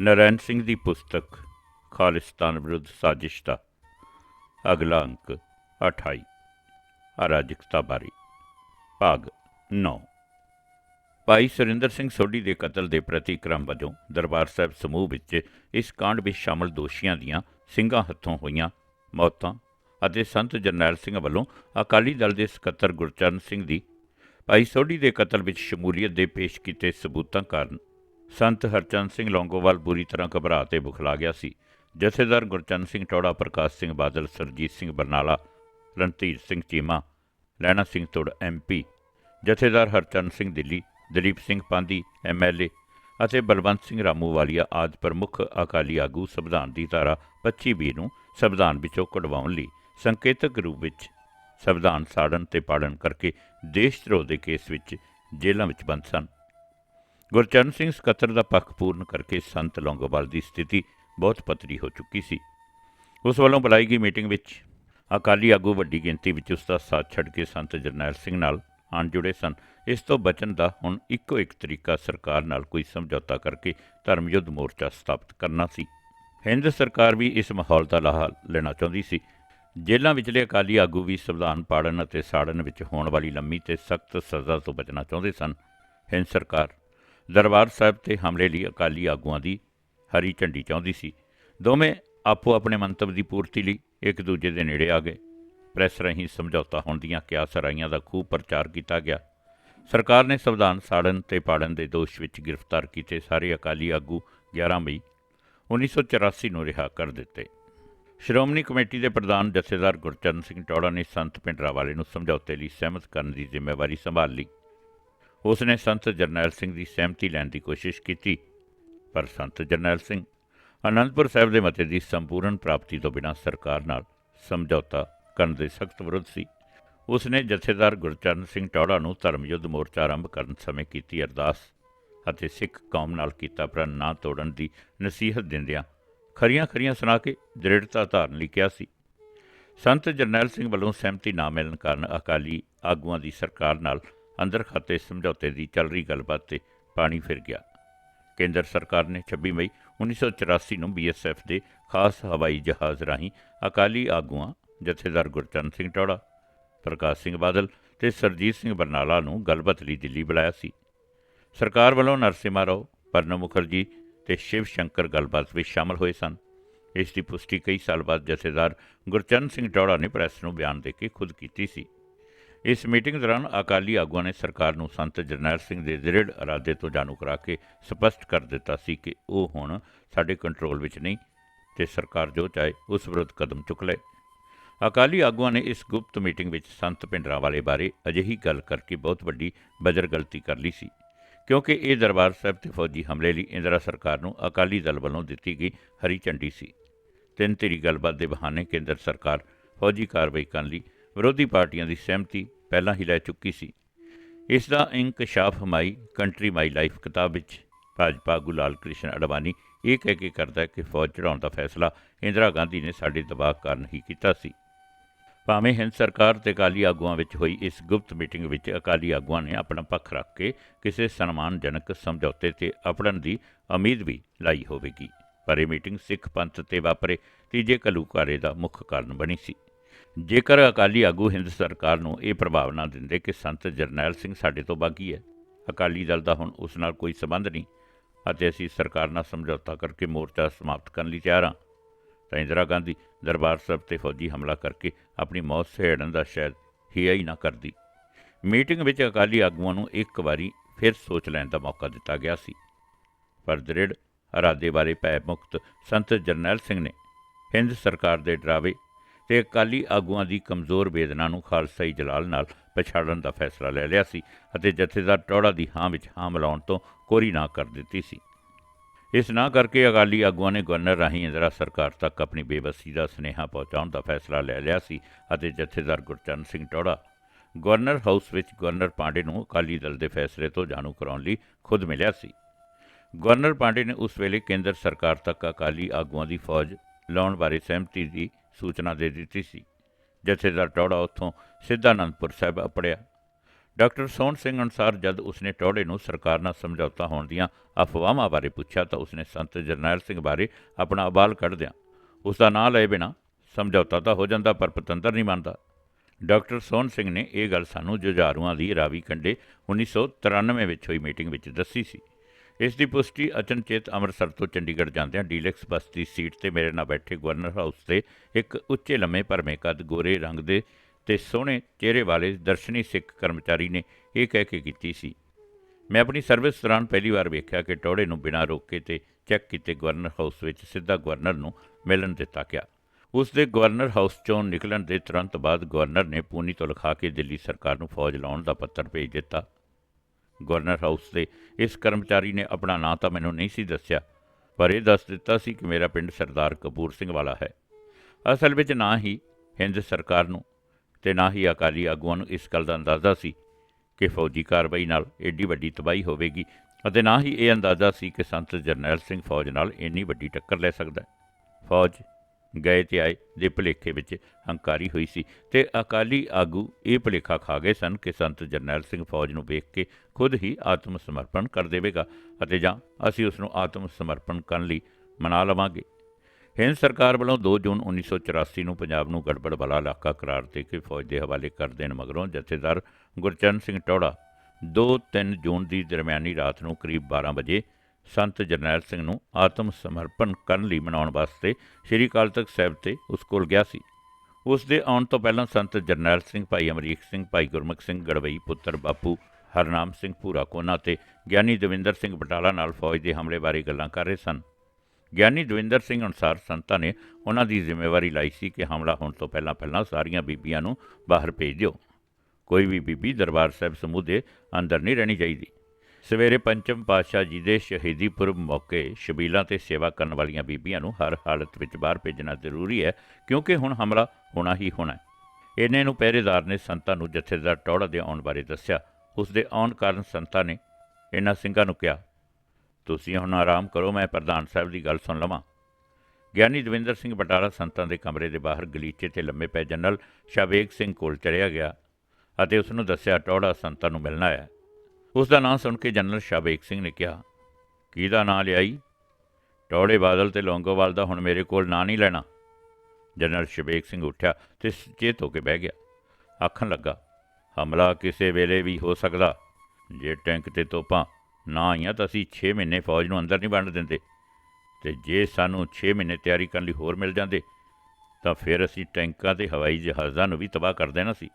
ਨਰੈਣ ਸਿੰਘ ਦੀ ਪੁਸਤਕ, ਖਾਲਿਸਤਾਨ ਵਿਰੁੱਧ ਸਾਜ਼ਿਸ਼ ਦਾ, ਅਗਲਾ ਅੰਕ 28 ਅਰਾਜਕਤਾ ਬਾਰੇ, ਭਾਗ 9 ਭਾਈ ਸੁਰਿੰਦਰ ਸਿੰਘ ਸੋਢੀ ਦੇ ਕਤਲ ਦੇ ਪ੍ਰਤੀਕਰਮ ਵਜੋਂ ਦਰਬਾਰ ਸਾਹਿਬ ਸਮੂਹ ਵਿੱਚ ਇਸ ਕਾਂਡ ਵਿੱਚ ਸ਼ਾਮਲ ਦੋਸ਼ੀਆਂ ਦੀਆਂ ਸਿੰਘਾਂ ਹੱਥੋਂ ਹੋਈਆਂ ਮੌਤਾਂ ਅਤੇ ਸੰਤ ਜਰਨੈਲ ਸਿੰਘ ਵੱਲੋਂ ਅਕਾਲੀ ਦਲ ਦੇ ਸਕੱਤਰ ਗੁਰਚਰਨ ਸਿੰਘ ਦੀ ਭਾਈ ਸੋਢੀ ਦੇ ਕਤਲ ਵਿੱਚ ਸ਼ਮੂਲੀਅਤ ਦੇ ਪੇਸ਼ ਕੀਤੇ ਸਬੂਤਾਂ ਕਾਰਨ ਸੰਤ ਹਰਚੰਦ ਸਿੰਘ ਲੌਂਗੋਵਾਲ ਬੁਰੀ ਤਰ੍ਹਾਂ ਘਬਰਾ ਤੇ ਬੁਖਲਾ ਗਿਆ ਸੀ। ਜਥੇਦਾਰ ਗੁਰਚੰਦ ਸਿੰਘ ਟੌੜਾ, ਪ੍ਰਕਾਸ਼ ਸਿੰਘ ਬਾਦਲ, ਸਰਜੀਤ ਸਿੰਘ ਬਰਨਾਲਾ, ਰਣਧੀਰ ਸਿੰਘ ਚੀਮਾ ਲੈਣਾ ਸਿੰਘ ਤੁੜ ਐਮਪੀ ਜਥੇਦਾਰ ਹਰਚੰਦ ਸਿੰਘ ਦਿੱਲੀ, ਦਲੀਪ ਸਿੰਘ ਪਾਂਦੀ ਐਮਐਲਏ ਅਤੇ ਬਲਵੰਤ ਸਿੰਘ ਰਾਮੂਵਾਲੀਆ ਆਦਿ ਪ੍ਰਮੁੱਖ ਅਕਾਲੀ ਆਗੂ ਸੰਵਿਧਾਨ ਦੀ ਧਾਰਾ 25 ਬੀ ਨੂੰ ਸੰਵਿਧਾਨ ਵਿੱਚੋਂ ਕਢਵਾਉਣ ਲਈ ਸੰਕੇਤਕ ਰੂਪ ਵਿੱਚ ਸੰਵਿਧਾਨ ਸਾੜਨ ਤੇ ਪਾੜਨ ਕਰਕੇ ਦੇਸ਼ ਧਰੋਹ ਦੇ ਕੇਸ ਵਿੱਚ ਜੇਲ੍ਹਾਂ ਵਿੱਚ ਬੰਦ ਸਨ। ਗੁਰਚਰਨ ਸਿੰਘ ਸਕੱਤਰ ਦਾ ਪੱਖ ਪੂਰਨ ਕਰਕੇ ਸੰਤ ਲੌਂਗੋਵਾਲ ਦੀ ਸਥਿਤੀ ਬਹੁਤ ਪਤਲੀ ਹੋ ਚੁੱਕੀ ਸੀ। ਉਸ ਵੱਲੋਂ ਬੁਲਾਈ ਗਈ ਮੀਟਿੰਗ ਵਿੱਚ ਅਕਾਲੀ ਆਗੂ ਵੱਡੀ ਗਿਣਤੀ ਵਿੱਚ ਉਸ ਦਾ ਸਾਥ ਛੱਡ ਕੇ ਸੰਤ ਜਰਨੈਲ ਸਿੰਘ ਨਾਲ ਆਣ ਜੁੜੇ ਸਨ। ਇਸ ਤੋਂ ਬਚਣ ਦਾ ਹੁਣ ਇੱਕੋ ਇੱਕ ਤਰੀਕਾ ਸਰਕਾਰ ਨਾਲ ਕੋਈ ਸਮਝੌਤਾ ਕਰਕੇ ਧਰਮ ਯੁੱਧ ਮੋਰਚਾ ਸਥਾਪਿਤ ਕਰਨਾ ਸੀ। ਹਿੰਦ ਸਰਕਾਰ ਵੀ ਇਸ ਮਾਹੌਲ ਦਾ ਲਾਹਾ ਲੈਣਾ ਚਾਹੁੰਦੀ ਸੀ। ਜੇਲ੍ਹਾਂ ਵਿਚਲੇ ਅਕਾਲੀ ਆਗੂ ਵੀ ਸੰਵਿਧਾਨ ਪਾੜਨ ਅਤੇ ਸਾੜਨ ਵਿੱਚ ਹੋਣ ਵਾਲੀ ਲੰਮੀ ਤੇ ਸਖਤ ਸਜ਼ਾ ਤੋਂ ਬਚਣਾ ਚਾਹੁੰਦੇ ਸਨ। ਹਿੰਦ ਸਰਕਾਰ ਦਰਬਾਰ ਸਾਹਿਬ ਤੇ ਹਮਲੇ ਲਈ ਅਕਾਲੀ ਆਗੂਆਂ ਦੀ ਹਰੀ ਝੰਡੀ ਚਾਹੁੰਦੀ ਸੀ। ਦੋਵੇਂ ਆਪੋ ਆਪਣੇ ਮੰਤਵ ਦੀ ਪੂਰਤੀ ਲਈ ਇੱਕ ਦੂਜੇ ਦੇ ਨੇੜੇ ਆ ਗਏ। ਪ੍ਰੈਸ ਰਾਹੀਂ ਸਮਝੌਤਾ ਹੋਣ ਦੀਆਂ ਕਿਆਸ ਰਾਈਆਂ ਦਾ ਖੂਬ ਪ੍ਰਚਾਰ ਕੀਤਾ ਗਿਆ। ਸਰਕਾਰ ਨੇ ਸੰਵਿਧਾਨ ਸਾੜਨ ਤੇ ਪਾੜਨ ਦੇ ਦੋਸ਼ ਵਿੱਚ ਗ੍ਰਿਫਤਾਰ ਕੀਤੇ ਸਾਰੇ ਅਕਾਲੀ ਆਗੂ 11 ਮਈ 1984 ਨੂੰ ਰਿਹਾ ਕਰ ਦਿੱਤੇ। ਸ਼੍ਰੋਮਣੀ ਕਮੇਟੀ ਦੇ ਪ੍ਰਧਾਨ ਜਥੇਦਾਰ ਗੁਰਚਰਨ ਸਿੰਘ ਟੌੜਾ ਨੇ ਸੰਤ ਪਿੰਡਰਾਵਾਲੇ ਨੂੰ ਸਮਝੌਤੇ ਲਈ ਸਹਿਮਤ ਕਰਨ ਦੀ ਜ਼ਿੰਮੇਵਾਰੀ ਸੰਭਾਲ ਲਈ। ਉਸ ਨੇ ਸੰਤ ਜਰਨੈਲ ਸਿੰਘ ਦੀ ਸਹਿਮਤੀ ਲੈਣ ਦੀ ਕੋਸ਼ਿਸ਼ ਕੀਤੀ, ਪਰ ਸੰਤ ਜਰਨੈਲ ਸਿੰਘ ਅਨੰਦਪੁਰ ਸਾਹਿਬ ਦੇ ਮਤੇ ਦੀ ਸੰਪੂਰਨ ਪ੍ਰਾਪਤੀ ਤੋਂ ਬਿਨਾਂ ਸਰਕਾਰ ਨਾਲ ਸਮਝੌਤਾ ਕਰਨ ਦੇ ਸਖਤ ਵਿਰੋਧ ਸੀ। ਉਸ ਨੇ ਜਥੇਦਾਰ ਗੁਰਚਰਨ ਸਿੰਘ ਟੌੜਾ ਨੂੰ ਧਰਮ ਯੁੱਧ ਮੋਰਚਾ ਆਰੰਭ ਕਰਨ ਸਮੇਂ ਕੀਤੀ ਅਰਦਾਸ ਅਤੇ ਸਿੱਖ ਕੌਮ ਨਾਲ ਕੀਤਾ ਪ੍ਰਣ ਨਾ ਤੋੜਨ ਦੀ ਨਸੀਹਤ ਦਿੰਦਿਆਂ ਖਰੀਆਂ ਖਰੀਆਂ ਸੁਣਾ ਕੇ ਦ੍ਰਿੜਤਾ ਧਾਰਨ ਲਈ ਕਿਹਾ ਸੀ। ਸੰਤ ਜਰਨੈਲ ਸਿੰਘ ਵੱਲੋਂ ਸਹਿਮਤੀ ਨਾ ਮਿਲਣ ਕਾਰਨ ਅਕਾਲੀ ਆਗੂਆਂ ਦੀ ਸਰਕਾਰ ਨਾਲ ਅੰਦਰ ਖਾਤੇ ਸਮਝੌਤੇ ਦੀ ਚੱਲ ਰਹੀ ਗੱਲਬਾਤ ਤੇ ਪਾਣੀ ਫਿਰ ਗਿਆ। ਕੇਂਦਰ ਸਰਕਾਰ ਨੇ 26 ਮਈ 1984 ਨੂੰ ਬੀਐਸਐਫ ਦੇ ਖਾਸ ਹਵਾਈ ਜਹਾਜ਼ ਰਾਹੀਂ ਅਕਾਲੀ ਆਗੂਆਂ, ਜਥੇਦਾਰ ਗੁਰਚਰਨ ਸਿੰਘ ਟੌੜਾ, ਪ੍ਰਕਾਸ਼ ਸਿੰਘ ਬਾਦਲ ਤੇ ਸਰਜੀਤ ਸਿੰਘ ਬਰਨਾਲਾ ਨੂੰ ਗੱਲਬਾਤ ਲਈ ਦਿੱਲੀ ਬੁਲਾਇਆ ਸੀ। ਸਰਕਾਰ ਵੱਲੋਂ ਨਰਸਿਮਾ ਰਾਓ ਪਰਨਮ ਮੁਖਰਜੀ ਤੇ ਸ਼ਿਵ ਸ਼ੰਕਰ ਗੱਲਬਾਤ ਵਿੱਚ ਸ਼ਾਮਲ ਹੋਏ ਸਨ। ਇਸ ਦੀ ਪੁਸ਼ਟੀ ਕਈ ਸਾਲ ਬਾਅਦ ਜਥੇਦਾਰ ਗੁਰਚਰਨ ਸਿੰਘ ਟੌੜਾ ਨੇ ਪ੍ਰੈਸ ਨੂੰ ਬਿਆਨ ਦੇ ਕੇ ਖੁਦ ਕੀਤੀ ਸੀ। ਇਸ ਮੀਟਿੰਗ ਦੌਰਾਨ ਅਕਾਲੀ ਆਗੂਆਂ ਨੇ ਸਰਕਾਰ ਨੂੰ ਸੰਤ ਜਰਨੈਲ ਸਿੰਘ ਦੇ ਦ੍ਰਿੜ ਇਰਾਦੇ ਤੋਂ ਜਾਣੂ ਕਰਾ ਕੇ ਸਪਸ਼ਟ ਕਰ ਦਿੱਤਾ ਸੀ ਕਿ ਉਹ ਹੁਣ ਸਾਡੇ ਕੰਟਰੋਲ ਵਿੱਚ ਨਹੀਂ ਤੇ ਸਰਕਾਰ ਜੋ ਚਾਹੇ ਉਸ ਵਿਰੁੱਧ ਕਦਮ ਚੁੱਕ ਲਏ ਅਕਾਲੀ ਆਗੂਆਂ ਨੇ ਇਸ ਗੁਪਤ ਮੀਟਿੰਗ ਵਿੱਚ ਸੰਤ ਭਿੰਡਰਾਂਵਾਲੇ ਬਾਰੇ ਅਜਿਹੀ ਗੱਲ ਕਰਕੇ ਬਹੁਤ ਵੱਡੀ ਬਜਰ ਗਲਤੀ ਕਰ ਲਈ ਸੀ, ਕਿਉਂਕਿ ਇਹ ਦਰਬਾਰ ਸਾਹਿਬ ਤੇ ਫੌਜੀ ਹਮਲੇ ਲਈ ਇੰਦਰਾ ਸਰਕਾਰ ਨੂੰ ਅਕਾਲੀ ਦਲ ਵੱਲੋਂ ਦਿੱਤੀ ਗਈ ਹਰੀ ਝੰਡੀ ਸੀ। ਤਿੰਨ ਧਿਰੀ ਗੱਲਬਾਤ ਦੇ ਬਹਾਨੇ ਕੇਂਦਰ ਸਰਕਾਰ ਫੌਜੀ ਕਾਰਵਾਈ ਕਰਨ ਲਈ ਵਿਰੋਧੀ ਪਾਰਟੀਆਂ ਦੀ ਸਹਿਮਤੀ ਪਹਿਲਾਂ ਹੀ ਲੈ ਚੁੱਕੀ ਸੀ। ਇਸ ਦਾ ਇੰਕਸ਼ਾਫ ਹਮਾਈ ਕੰਟਰੀ ਮਾਈ ਲਾਈਫ ਕਿਤਾਬ ਵਿੱਚ ਭਾਜਪਾ ਆਗੂ ਲਾਲ ਕ੍ਰਿਸ਼ਨ ਅਡਵਾਨੀ ਇਹ ਕਹਿ ਕੇ ਕਰਦਾ ਕਿ ਫੌਜ ਚੜਾਉਣ ਦਾ ਫੈਸਲਾ ਇੰਦਰਾ ਗਾਂਧੀ ਨੇ ਸਾਡੇ ਦਬਾਅ ਕਾਰਨ ਹੀ ਕੀਤਾ ਸੀ। ਭਾਵੇਂ ਹਿੰਦ ਸਰਕਾਰ ਤੇ ਅਕਾਲੀ ਆਗੂਆਂ ਵਿੱਚ ਹੋਈ ਇਸ ਗੁਪਤ ਮੀਟਿੰਗ ਵਿੱਚ ਅਕਾਲੀ ਆਗੂਆਂ ਨੇ ਆਪਣਾ ਪੱਖ ਰੱਖ ਕੇ ਕਿਸੇ ਸਨਮਾਨਜਨਕ ਸਮਝੌਤੇ ਤੇ ਅਪੜਨ ਦੀ ਉਮੀਦ ਵੀ ਲਾਈ ਹੋਵੇਗੀ। ਪਰ ਇਹ ਮੀਟਿੰਗ ਸਿੱਖ ਪੰਥ ਤੇ ਵਾਪਰੇ, ਤੀਜੇ ਕਲੂਕਾਰੇ ਦਾ ਮੁੱਖ ਕਾਰਨ ਬਣੀ ਸੀ। ਜੇਕਰ ਅਕਾਲੀ ਆਗੂ ਹਿੰਦ ਸਰਕਾਰ ਨੂੰ ਇਹ ਪ੍ਰਭਾਵ ਨਾ ਦਿੰਦੇ ਕਿ ਸੰਤ ਜਰਨੈਲ ਸਿੰਘ ਸਾਡੇ ਤੋਂ ਬਾਗੀ ਹੈ, ਅਕਾਲੀ ਦਲ ਦਾ ਹੁਣ ਉਸ ਨਾਲ ਕੋਈ ਸਬੰਧ ਨਹੀਂ ਅਤੇ ਅਸੀਂ ਸਰਕਾਰ ਨਾਲ ਸਮਝੌਤਾ ਕਰਕੇ ਮੋਰਚਾ ਸਮਾਪਤ ਕਰਨ ਲਈ ਤਿਆਰ ਹਾਂ। ਤਾਂ ਇੰਦਰਾ ਗਾਂਧੀ ਦਰਬਾਰ ਸਾਹਿਬ ਤੇ ਫੌਜੀ ਹਮਲਾ ਕਰਕੇ ਆਪਣੀ ਮੌਤ ਸਹਿੜਨ ਦਾ ਸ਼ਾਇਦ ਹਿਆ ਹੀ ਨਾ ਕਰਦੀ। ਮੀਟਿੰਗ ਵਿੱਚ ਅਕਾਲੀ ਆਗੂਆਂ ਨੂੰ ਇੱਕ ਵਾਰੀ ਫਿਰ ਸੋਚ ਲੈਣ ਦਾ ਮੌਕਾ ਦਿੱਤਾ ਗਿਆ ਸੀ। ਪਰ ਦ੍ਰਿੜ ਇਰਾਦੇ ਬਾਰੇ ਭੈ ਮੁਕਤ ਸੰਤ ਜਰਨੈਲ ਸਿੰਘ ਨੇ ਹਿੰਦ ਸਰਕਾਰ ਦੇ ਡਰਾਵੇ ਤੇ ਅਕਾਲੀ ਆਗੂਆਂ ਦੀ ਕਮਜ਼ੋਰ ਵੇਦਨਾ ਨੂੰ ਖਾਲਸਾਈ ਜਲਾਲ ਨਾਲ ਪਛਾੜਨ ਦਾ ਫੈਸਲਾ ਲੈ ਲਿਆ ਸੀ ਅਤੇ ਜਥੇਦਾਰ ਟੌੜਾ ਦੀ ਹਾਂ ਵਿੱਚ ਹਾਂ ਮਿਲਾਉਣ ਤੋਂ ਕੋਰੀ ਨਾ ਕਰ ਦਿੱਤੀ ਸੀ। ਇਸ ਨਾ ਕਰਕੇ ਅਕਾਲੀ ਆਗੂਆਂ ਨੇ ਗਵਰਨਰ ਰਾਹੀਂ ਇੰਦਰਾ ਸਰਕਾਰ ਤੱਕ ਆਪਣੀ ਬੇਬਸੀ ਦਾ ਸੁਨੇਹਾ ਪਹੁੰਚਾਉਣ ਦਾ ਫੈਸਲਾ ਲੈ ਲਿਆ ਸੀ ਅਤੇ ਜਥੇਦਾਰ ਗੁਰਚਰਨ ਸਿੰਘ ਟੌੜਾ ਗਵਰਨਰ ਹਾਊਸ ਵਿੱਚ ਗਵਰਨਰ ਪਾਂਡੇ ਨੂੰ ਅਕਾਲੀ ਦਲ ਦੇ ਫੈਸਲੇ ਤੋਂ ਜਾਣੂ ਕਰਾਉਣ ਲਈ ਖੁਦ ਮਿਲਿਆ ਸੀ। ਗਵਰਨਰ ਪਾਂਡੇ ਨੇ ਉਸ ਵੇਲੇ ਕੇਂਦਰ ਸਰਕਾਰ ਤੱਕ ਅਕਾਲੀ ਆਗੂਆਂ ਦੀ ਫੌਜ ਲਾਉਣ ਬਾਰੇ ਸਹਿਮਤੀ ਦੀ ਸੂਚਨਾ ਦੇ ਦਿੱਤੀ ਸੀ। ਜਥੇਦਾਰ ਟੌੜਾ ਉੱਥੋਂ ਸਿੱਧਾ ਅਨੰਦਪੁਰ ਸਾਹਿਬ ਅਪੜਿਆ। ਡਾਕਟਰ ਸੋਹਣ ਸਿੰਘ ਅਨੁਸਾਰ ਜਦ ਉਸਨੇ ਟੌੜੇ ਨੂੰ ਸਰਕਾਰ ਨਾਲ ਸਮਝੌਤਾ ਹੋਣ ਦੀਆਂ ਅਫਵਾਹਾਂ ਬਾਰੇ ਪੁੱਛਿਆ ਤਾਂ ਉਸਨੇ ਸੰਤ ਜਰਨੈਲ ਸਿੰਘ ਬਾਰੇ ਆਪਣਾ ਅਬਾਲ ਕੱਢਦਿਆਂ ਉਸ ਦਾ ਨਾਂ ਲਏ ਬਿਨਾ ਸਮਝੌਤਾ ਤਾਂ ਹੋ ਜਾਂਦਾ ਪਰ ਪਤੰਦਰ ਨਹੀਂ ਮੰਨਦਾ। ਡਾਕਟਰ ਸੋਹਣ ਸਿੰਘ ਨੇ ਇਹ ਗੱਲ ਸਾਨੂੰ ਜੁਝਾਰੂਆਂ ਦੀ ਰਾਵੀ ਕੰਡੇ 1993 ਵਿੱਚ ਹੋਈ ਮੀਟਿੰਗ ਵਿੱਚ ਦੱਸੀ ਸੀ। ਇਸ ਦੀ ਪੁਸ਼ਟੀ ਅਚਨਚੇਤ ਅੰਮ੍ਰਿਤਸਰ ਤੋਂ ਚੰਡੀਗੜ੍ਹ ਜਾਂਦਿਆਂ ਡੀਲੈਕਸ ਬੱਸ ਦੀ ਸੀਟ ਤੇ ਮੇਰੇ ਨਾਲ ਬੈਠੇ ਗਵਰਨਰ ਹਾਊਸ ਤੇ ਇੱਕ ਉੱਚੇ ਲੰਮੇ ਭਰਮੇ ਕੱਦ ਗੋਰੇ ਰੰਗ ਦੇ ਤੇ ਸੋਹਣੇ ਚਿਹਰੇ ਵਾਲੇ ਦਰਸ਼ਨੀ ਸਿੱਖ ਕਰਮਚਾਰੀ ਨੇ ਇਹ ਕਹਿ ਕੇ ਕੀਤੀ ਸੀ। ਮੈਂ ਆਪਣੀ ਸਰਵਿਸ ਦੌਰਾਨ ਪਹਿਲੀ ਵਾਰ ਵੇਖਿਆ ਕਿ ਟੌੜੇ ਨੂੰ ਬਿਨਾਂ ਰੋਕੇ ਤੇ ਚੈੱਕ ਕੀਤੇ ਗਵਰਨਰ ਹਾਊਸ ਵਿੱਚ ਸਿੱਧਾ ਗਵਰਨਰ ਨੂੰ ਮਿਲਣ ਦਿੱਤਾ ਗਿਆ। ਉਸ ਦੇ ਗਵਰਨਰ ਹਾਊਸ ਚੋਂ ਨਿਕਲਣ ਦੇ ਤੁਰੰਤ ਬਾਅਦ ਗਵਰਨਰ ਨੇ ਪੂਨੀ ਤੋਂ ਲਿਖਾ ਕੇ ਦਿੱਲੀ ਸਰਕਾਰ ਨੂੰ ਫੌਜ ਲਾਉਣ ਦਾ ਪੱਤਰ ਭੇਜ ਦਿੱਤਾ। ਗਵਰਨਰ ਹਾਊਸ ਦੇ ਇਸ ਕਰਮਚਾਰੀ ਨੇ ਆਪਣਾ ਨਾਂ ਤਾਂ ਮੈਨੂੰ ਨਹੀਂ ਸੀ ਦੱਸਿਆ, ਪਰ ਇਹ ਦੱਸ ਦਿੱਤਾ ਸੀ ਕਿ ਮੇਰਾ ਪਿੰਡ ਸਰਦਾਰ ਕਪੂਰ ਸਿੰਘ ਵਾਲਾ ਹੈ। ਅਸਲ ਵਿੱਚ ਨਾ ਹੀ ਹਿੰਦ ਸਰਕਾਰ ਨੂੰ ਤੇ ਨਾ ਹੀ ਅਕਾਲੀ ਆਗੂਆਂ ਨੂੰ ਇਸ ਗੱਲ ਦਾ ਅੰਦਾਜ਼ਾ ਸੀ ਕਿ ਫੌਜੀ ਕਾਰਵਾਈ ਨਾਲ ਏਡੀ ਵੱਡੀ ਤਬਾਹੀ ਹੋਵੇਗੀ ਅਤੇ ਨਾ ਹੀ ਇਹ ਅੰਦਾਜ਼ਾ ਸੀ ਕਿ ਸੰਤ ਜਰਨੈਲ ਸਿੰਘ ਫੌਜ ਨਾਲ ਇੰਨੀ ਵੱਡੀ ਟੱਕਰ ਲੈ ਸਕਦਾ ਹੈ। ਫੌਜ ਗਏ ਤੇ ਆਏ ਦੇ ਭੁਲੇਖੇ ਵਿੱਚ ਹੰਕਾਰੀ ਹੋਈ ਸੀ ਤੇ ਅਕਾਲੀ ਆਗੂ ਇਹ ਭੁਲੇਖਾ ਖਾ ਗਏ ਸਨ ਕਿ ਸੰਤ ਜਰਨੈਲ ਸਿੰਘ ਫੌਜ ਨੂੰ ਵੇਖ ਕੇ ਖੁਦ ਹੀ ਆਤਮ ਸਮਰਪਣ ਕਰ ਦੇਵੇਗਾ ਅਤੇ ਜਾਂ ਅਸੀਂ ਉਸ ਨੂੰ ਆਤਮ ਸਮਰਪਣ ਕਰਨ ਲਈ ਮਨਾ ਲਵਾਂਗੇ। ਹਿੰਦ ਸਰਕਾਰ ਵੱਲੋਂ 2 ਜੂਨ 1984 ਨੂੰ ਪੰਜਾਬ ਨੂੰ ਗੜਬੜ ਵਾਲਾ ਇਲਾਕਾ ਕਰਾਰ ਦੇ ਕੇ ਫੌਜ ਦੇ ਹਵਾਲੇ ਕਰ ਦੇਣ ਮਗਰੋਂ ਜਥੇਦਾਰ ਗੁਰਚਰਨ ਸਿੰਘ ਟੌੜਾ 2-3 ਜੂਨ ਦੀ ਦਰਮਿਆਨੀ ਰਾਤ ਨੂੰ ਕਰੀਬ 12 ਵਜੇ ਸੰਤ ਜਰਨੈਲ ਸਿੰਘ ਨੂੰ ਆਤਮ ਸਮਰਪਣ ਕਰਨ ਲਈ ਮਨਾਉਣ ਵਾਸਤੇ ਸ੍ਰੀ ਅਕਾਲ ਤਖਤ ਸਾਹਿਬ ਤੇ ਉਸ ਕੋਲ ਗਿਆ ਸੀ। ਉਸ ਦੇ ਆਉਣ ਤੋਂ ਪਹਿਲਾਂ ਸੰਤ ਜਰਨੈਲ ਸਿੰਘ ਭਾਈ ਅਮਰੀਕ ਸਿੰਘ, ਭਾਈ ਗੁਰਮੁਖ ਸਿੰਘ ਗੜਵਈ, ਪੁੱਤਰ ਬਾਪੂ ਹਰਨਾਮ ਸਿੰਘ ਭੂਰਾ ਕੋਨਾ ਤੇ ਗਿਆਨੀ ਦਵਿੰਦਰ ਸਿੰਘ ਬਟਾਲਾ ਨਾਲ ਫੌਜ ਦੇ ਹਮਲੇ ਬਾਰੇ ਗੱਲਾਂ ਕਰ ਰਹੇ ਸਨ। ਗਿਆਨੀ ਦਵਿੰਦਰ ਸਿੰਘ ਅਨੁਸਾਰ ਸੰਤਾਂ ਨੇ ਉਹਨਾਂ ਦੀ ਜ਼ਿੰਮੇਵਾਰੀ ਲਈ ਸੀ ਕਿ ਹਮਲਾ ਹੋਣ ਤੋਂ ਪਹਿਲਾਂ ਪਹਿਲਾਂ ਸਾਰੀਆਂ ਬੀਬੀਆਂ ਨੂੰ ਬਾਹਰ ਭੇਜ ਦਿਓ। ਕੋਈ ਵੀ ਬੀਬੀ ਦਰਬਾਰ ਸਾਹਿਬ ਸਮੂਹ ਦੇ ਅੰਦਰ ਨਹੀਂ ਰਹਿਣੀ ਚਾਹੀਦੀ। ਸਵੇਰੇ ਪੰਚਮ ਪਾਤਸ਼ਾਹ ਜੀ ਦੇ ਸ਼ਹੀਦੀ ਪੁਰਬ ਮੌਕੇ ਸ਼ਬੀਲਾਂ ਤੇ ਸੇਵਾ ਕਰਨ ਵਾਲੀਆਂ ਬੀਬੀਆਂ ਨੂੰ ਹਰ ਹਾਲਤ ਵਿੱਚ ਬਾਹਰ ਭੇਜਣਾ ਜ਼ਰੂਰੀ ਹੈ, ਕਿਉਂਕਿ ਹੁਣ ਹਮਲਾ ਹੋਣਾ ਹੀ ਹੋਣਾ ਹੈ। ਇੰਨੇ ਨੂੰ ਪਹਿਰੇਦਾਰ ਨੇ ਸੰਤਾਂ ਨੂੰ ਜਥੇਦਾਰ ਟੌੜਾ ਦੇ ਆਉਣ ਬਾਰੇ ਦੱਸਿਆ। ਉਸ ਦੇ ਆਉਣ ਕਾਰਨ ਸੰਤਾਂ ਨੇ ਇਹਨਾਂ ਸਿੰਘਾਂ ਨੂੰ ਕਿਹਾ, ਤੁਸੀਂ ਹੁਣ ਆਰਾਮ ਕਰੋ, ਮੈਂ ਪ੍ਰਧਾਨ ਸਾਹਿਬ ਦੀ ਗੱਲ ਸੁਣ ਲਵਾਂ। ਗਿਆਨੀ ਦਵਿੰਦਰ ਸਿੰਘ ਬਟਾਲਾ ਸੰਤਾਂ ਦੇ ਕਮਰੇ ਦੇ ਬਾਹਰ ਗਲੀਚੇ ਤੇ ਲੰਮੇ ਪੈ ਜਨਰਲ ਸ਼ਾਵੇਗ ਸਿੰਘ ਕੋਲ ਚੜਿਆ ਗਿਆ ਅਤੇ ਉਸ ਨੂੰ ਦੱਸਿਆ ਟੌੜਾ ਸੰਤਾਂ ਨੂੰ ਮਿਲਣਾ ਹੈ। ਉਸ ਦਾ ਨਾਂ ਸੁਣ ਕੇ ਜਨਰਲ ਸ਼ਾਬੇਕ ਸਿੰਘ ਨੇ ਕਿਹਾ, ਕਿਹਦਾ ਨਾਂ ਲਿਆਈ? ਟੌੜੇ ਬਾਦਲ ਤੇ ਲੌਂਗੋਵਾਲ ਦਾ ਹੁਣ ਮੇਰੇ ਕੋਲ ਨਾਂ ਨਹੀਂ ਲੈਣਾ। ਜਨਰਲ ਸ਼ਾਵੇਗ ਸਿੰਘ ਉੱਠਿਆ ਤੇ ਚੇਤ ਹੋ ਕੇ ਬਹਿ ਗਿਆ। ਆਖਣ ਲੱਗਾ, ਹਮਲਾ ਕਿਸੇ ਵੇਲੇ ਵੀ ਹੋ ਸਕਦਾ। ਜੇ ਟੈਂਕ ਤੇ ਤੋਪਾਂ ਨਾ ਆਈਆਂ ਤਾਂ ਅਸੀਂ 6 ਮਹੀਨੇ ਫੌਜ ਨੂੰ ਅੰਦਰ ਨਹੀਂ ਵੰਡ ਦਿੰਦੇ। ਤੇ ਜੇ ਸਾਨੂੰ 6 ਮਹੀਨੇ ਤਿਆਰੀ ਕਰਨ ਲਈ ਹੋਰ ਮਿਲ ਜਾਂਦੇ, ਤਾਂ ਫਿਰ ਅਸੀਂ ਟੈਂਕਾਂ ਤੇ ਹਵਾਈ ਜਹਾਜ਼ਾਂ ਨੂੰ ਵੀ ਤਬਾਹ ਕਰ ਦੇਣਾ ਸੀ।